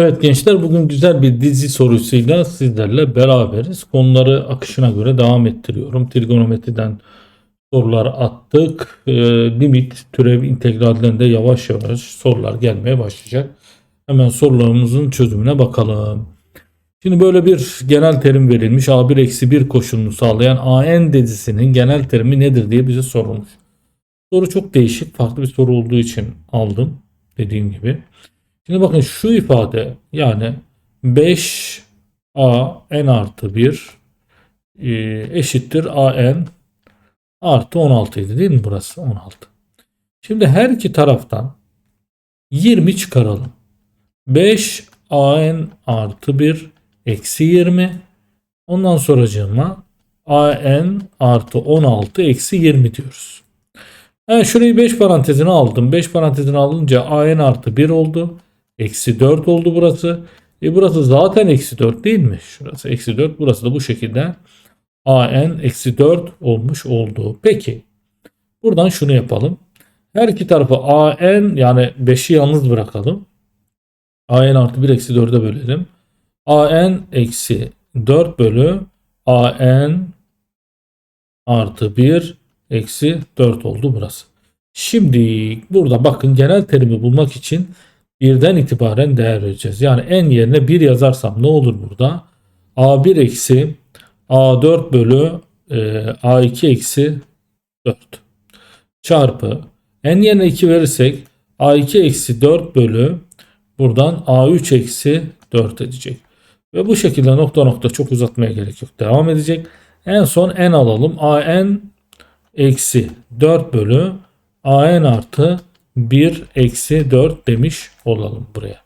Evet gençler bugün güzel bir dizi sorusuyla sizlerle beraberiz. Konuları akışına göre devam ettiriyorum. Trigonometriden sorular attık. Ee, limit, türev, integralden de yavaş yavaş sorular gelmeye başlayacak. Hemen sorularımızın çözümüne bakalım. Şimdi böyle bir genel terim verilmiş. A1 eksi 1 koşulunu sağlayan AN dizisinin genel terimi nedir diye bize sorulmuş. Soru çok değişik. Farklı bir soru olduğu için aldım. Dediğim gibi. Şimdi bakın şu ifade yani 5a n artı 1 e, eşittir a n artı 16 idi değil mi burası 16. Şimdi her iki taraftan 20 çıkaralım. 5 a n artı 1 eksi 20 ondan sonracığıma a n artı 16 eksi 20 diyoruz. Yani şurayı 5 parantezine aldım. 5 parantezine alınca a n artı 1 oldu. Eksi 4 oldu burası. E burası zaten eksi 4 değil mi? Şurası eksi 4. Burası da bu şekilde an eksi 4 olmuş oldu. Peki. Buradan şunu yapalım. Her iki tarafı an yani 5'i yalnız bırakalım. an artı 1 eksi 4'e bölelim. an eksi 4 bölü an artı 1 eksi 4 oldu burası. Şimdi burada bakın genel terimi bulmak için birden itibaren değer vereceğiz. Yani en yerine 1 yazarsam ne olur burada? A1 eksi A4 bölü e, A2 eksi 4 çarpı en yerine 2 verirsek A2 eksi 4 bölü buradan A3 eksi 4 edecek. Ve bu şekilde nokta nokta çok uzatmaya gerek yok. Devam edecek. En son n alalım. an eksi 4 bölü an artı 1 eksi 4 demiş olalım buraya.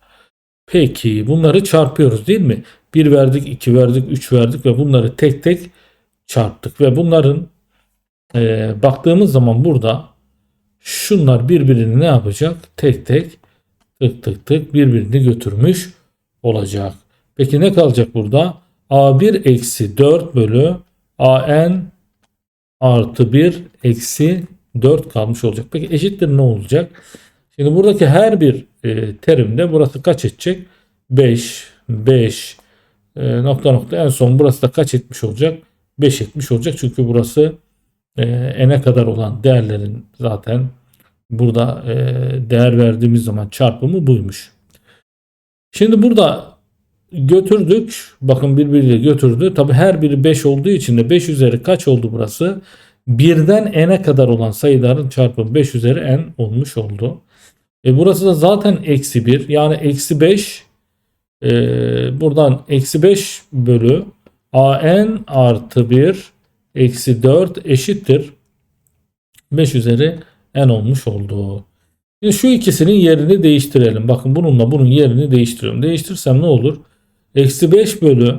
Peki bunları çarpıyoruz değil mi? 1 verdik, 2 verdik, 3 verdik ve bunları tek tek çarptık. Ve bunların e, baktığımız zaman burada şunlar birbirini ne yapacak? Tek tek tık tık tık birbirini götürmüş olacak. Peki ne kalacak burada? A1 eksi 4 bölü AN artı 1 eksi 4 kalmış olacak. Peki eşittir ne olacak? Şimdi buradaki her bir e, terimde burası kaç edecek? 5, 5 e, nokta nokta en son burası da kaç etmiş olacak? 5 etmiş olacak. Çünkü burası e, n'e kadar olan değerlerin zaten burada e, değer verdiğimiz zaman çarpımı buymuş. Şimdi burada götürdük. Bakın birbiriyle götürdü. Tabi her biri 5 olduğu için de 5 üzeri kaç oldu burası? Birden n'e kadar olan sayıların çarpımı 5 üzeri n olmuş oldu. E burası da zaten eksi 1. Yani eksi 5 e, buradan eksi 5 bölü an artı 1 eksi 4 eşittir. 5 üzeri n olmuş oldu. Şimdi şu ikisinin yerini değiştirelim. Bakın bununla bunun yerini değiştiriyorum. Değiştirsem ne olur? Eksi 5 bölü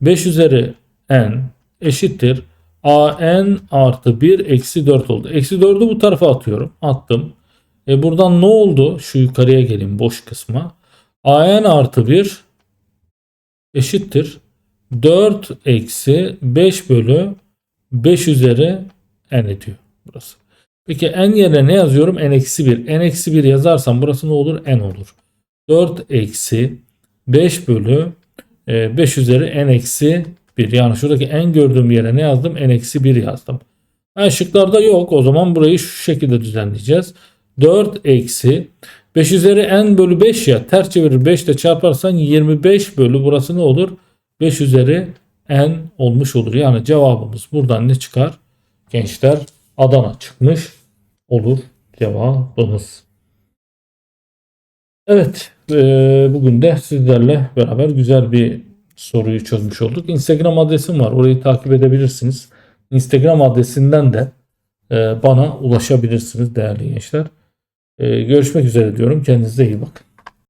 5 üzeri n eşittir an artı 1 eksi 4 oldu. Eksi 4'ü bu tarafa atıyorum. Attım. E buradan ne oldu? Şu yukarıya gelin boş kısma. an artı 1 eşittir. 4 eksi 5 bölü 5 üzeri n ediyor burası. Peki n yerine ne yazıyorum? n eksi 1. n eksi 1 yazarsam burası ne olur? n olur. 4 eksi 5 bölü 5 üzeri n eksi 1. Yani şuradaki en gördüğüm yere ne yazdım? n eksi 1 yazdım. Yani şıklarda yok. O zaman burayı şu şekilde düzenleyeceğiz. 4 eksi 5 üzeri n bölü 5 ya ters çevirir 5 ile çarparsan 25 bölü burası ne olur? 5 üzeri n olmuş olur. Yani cevabımız buradan ne çıkar? Gençler Adana çıkmış olur cevabımız. Evet bugün de sizlerle beraber güzel bir soruyu çözmüş olduk. Instagram adresim var. Orayı takip edebilirsiniz. Instagram adresinden de e, bana ulaşabilirsiniz değerli gençler. E, görüşmek üzere diyorum. Kendinize iyi bakın.